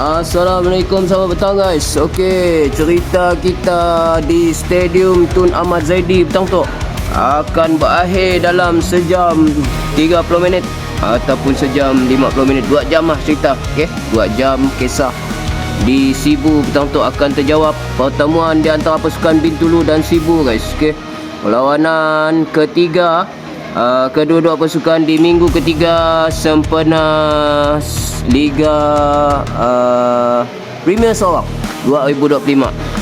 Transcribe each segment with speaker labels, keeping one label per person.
Speaker 1: Assalamualaikum selamat petang guys. Okey cerita kita di Stadium Tun Ahmad Zaidi petang tu Akan berakhir dalam sejam 30 minit Ataupun sejam 50 minit. 2 jam lah cerita Okey? 2 jam kisah di Sibu petang tu akan terjawab pertemuan di antara pasukan Bintulu dan Sibu guys okey? Perlawanan ketiga uh, kedua-dua pasukan di minggu ketiga sempena Liga uh, Premier Sarawak 2025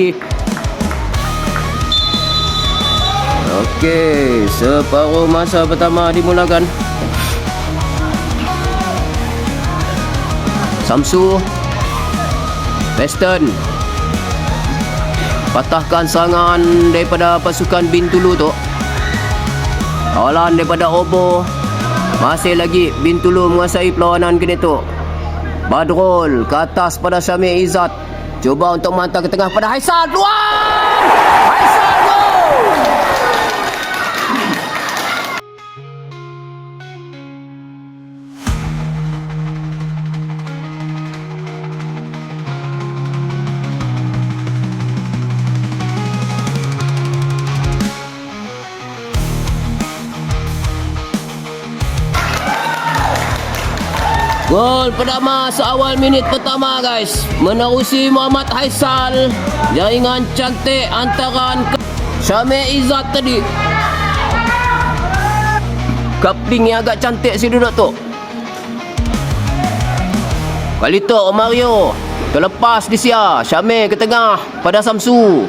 Speaker 1: Di Okey, separuh masa pertama dimulakan. Samsu Western. Patahkan serangan daripada pasukan Bintulu tu Kawalan daripada Obo. Masih lagi Bintulu menguasai perlawanan kini tu Badrul ke atas pada Syamir Izzat Cuba untuk menghantar ke tengah pada Haisal Peluang Haisal Gol pertama seawal minit pertama guys. Menerusi Muhammad Haisal. Jaringan cantik antaran ke- Syamir Izzat tadi. Coupling yang agak cantik si duduk tu. Kali tu Mario. Terlepas di sia. Syamir ke tengah pada Samsu.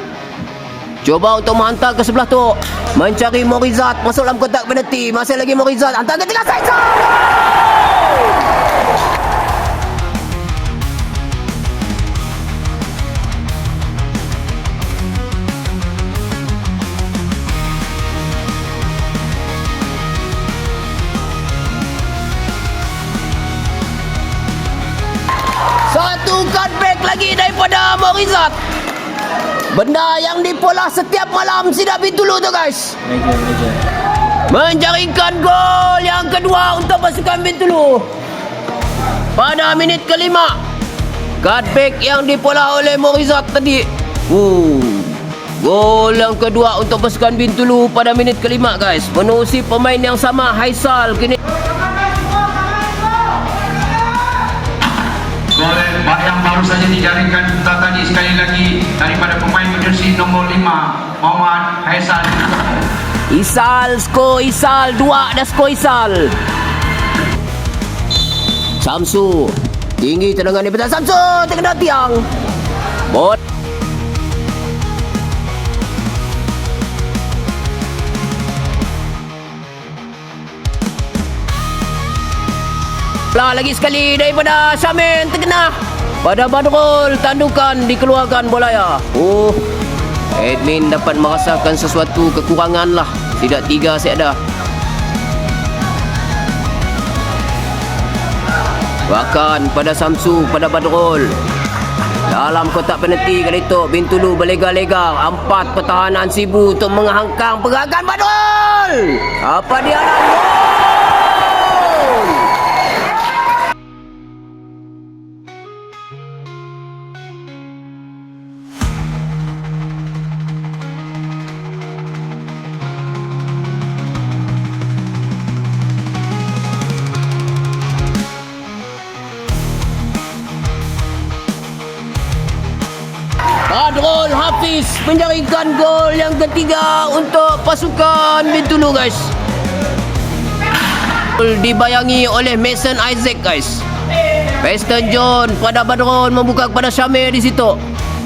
Speaker 1: Cuba untuk menghantar ke sebelah tu. Mencari Morizat. Masuk dalam kotak penalti. Masih lagi Morizat. Hantar ke tengah. Faisal daripada Morizat Benda yang dipolah setiap malam. Sidak Bintulu tu guys. Menjaringkan gol yang kedua untuk pasukan Bintulu Pada minit kelima Cutback yang dipolah oleh Morizat tadi. Uh, Gol yang kedua untuk pasukan Bintulu pada minit kelima guys. Menerusi pemain yang sama Haisal. Kini
Speaker 2: Gol yang baru saja dijaringkan kita tadi sekali lagi daripada pemain jersey nombor 5 Muhammad Haisal.
Speaker 1: Isal, skor Isal, dua dah skor Isal. Samsu, tinggi tendangan daripada Samsu, terkena tiang. Bot. Lagi sekali daripada Syamin terkena pada Badrul tandukan dikeluarkan bolaya. Oh, admin dapat merasakan sesuatu kekurangan lah. Tidak tiga saya ada. Bahkan pada Samsu, pada Badrul. Dalam kotak penalti kali itu, Bintulu berlega-lega. Empat pertahanan sibu untuk menghangkang pergerakan Badrul. Apa dia nak Badrul Hafiz menjaringkan gol yang ketiga untuk pasukan Bintulu guys. Gol dibayangi oleh Mason Isaac guys. Preston John pada Badrul membuka kepada Syamir di situ.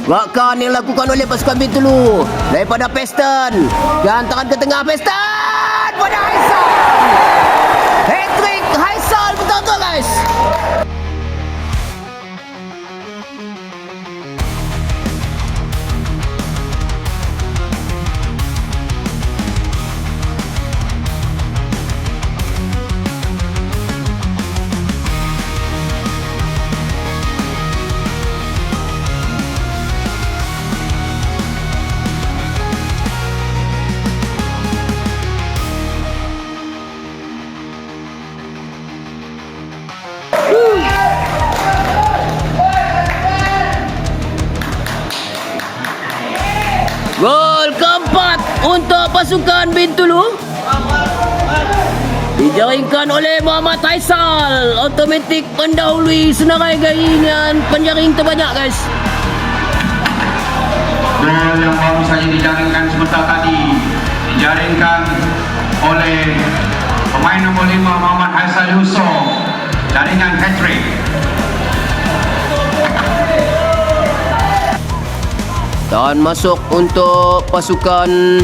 Speaker 1: Gerakan yang dilakukan oleh pasukan Bintulu daripada Peston. Dihantarkan ke tengah Peston pada Haisal. Hat-trick Haisal guys. Gol keempat untuk pasukan Bintulu. Dijaringkan oleh Muhammad Faisal. Automatik mendahului senarai dengan penjaring terbanyak guys.
Speaker 2: Gol yang baru saja dijaringkan sebentar tadi dijaringkan oleh pemain nombor 5 Muhammad Haisal Yusof jaringan hat-trick
Speaker 1: Dan masuk untuk pasukan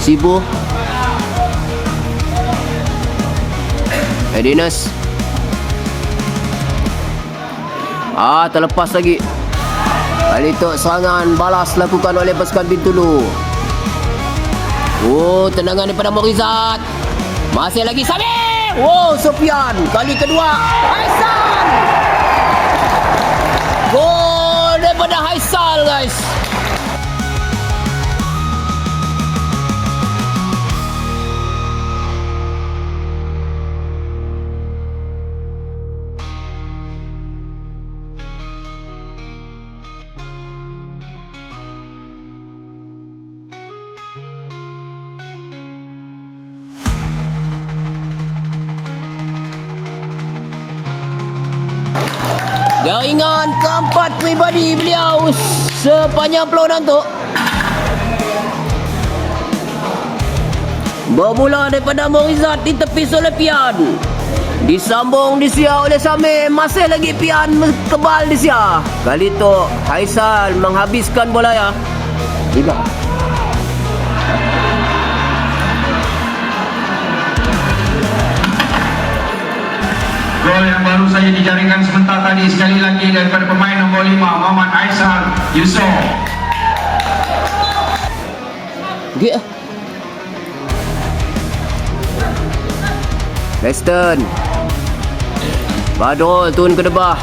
Speaker 1: Sibu. Edinas. Ah, terlepas lagi. Kali itu serangan balas lakukan oleh pasukan Bintulu. Oh, tendangan daripada Morizat. Masih lagi Sami. Wow, Sofian. Kali kedua. Aisan. Guys. Jaringan keempat pribadi beliau sepanjang perlawanan tu. Bermula daripada Morizat di tepi oleh Pian. Disambung di sia oleh Samir. Masih lagi Pian kebal di sia. Kali tu Haisal menghabiskan bola ya. Tiga.
Speaker 2: Gol yang baru saja dijaringkan sebentar tadi sekali lagi daripada pemain nombor 5 Muhammad Aisal Yusof.
Speaker 1: Dia. Weston. Badrul turun ke debah.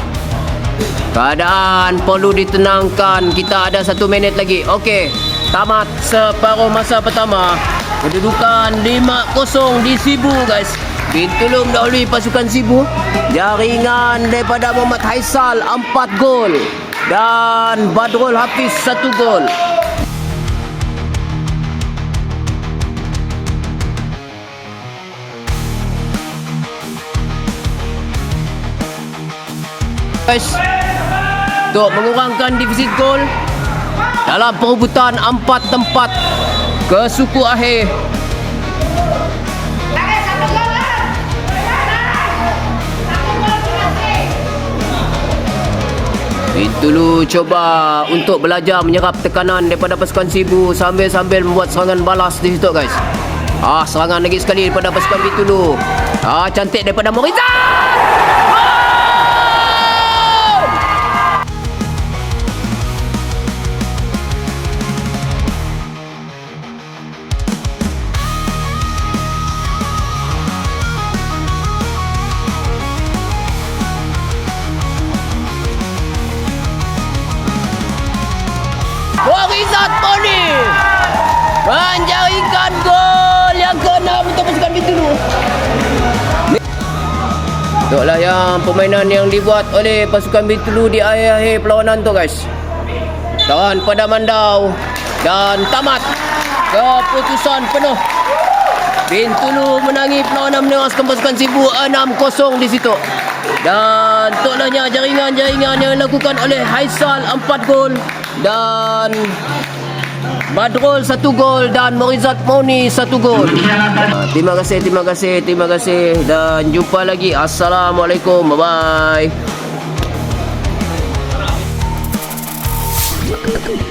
Speaker 1: Keadaan perlu ditenangkan. Kita ada satu minit lagi. Okey. Tamat separuh masa pertama. Kedudukan 5-0 di Sibu guys. Bintulu mendahului pasukan Sibu. Jaringan daripada Muhammad Haisal 4 gol. Dan Badrul Hafiz 1 gol. untuk mengurangkan defisit gol dalam perebutan empat tempat ke suku akhir Dulu coba untuk belajar menyerap tekanan daripada pasukan Sibu sambil-sambil membuat serangan balas di situ guys. Ah serangan lagi sekali daripada pasukan Bitulu. Ah cantik daripada Morizan. Itulah yang permainan yang dibuat oleh pasukan Bintulu di akhir-akhir perlawanan tu guys. Tahan pada Mandau dan tamat keputusan penuh. Bintulu menangi perlawanan menewaskan pasukan Sibu 6-0 di situ. Dan tolahnya jaringan-jaringan yang dilakukan oleh Haisal 4 gol dan Badrol satu gol dan Morizat Moni satu gol. Terima kasih, terima kasih, terima kasih dan jumpa lagi. Assalamualaikum. Bye bye.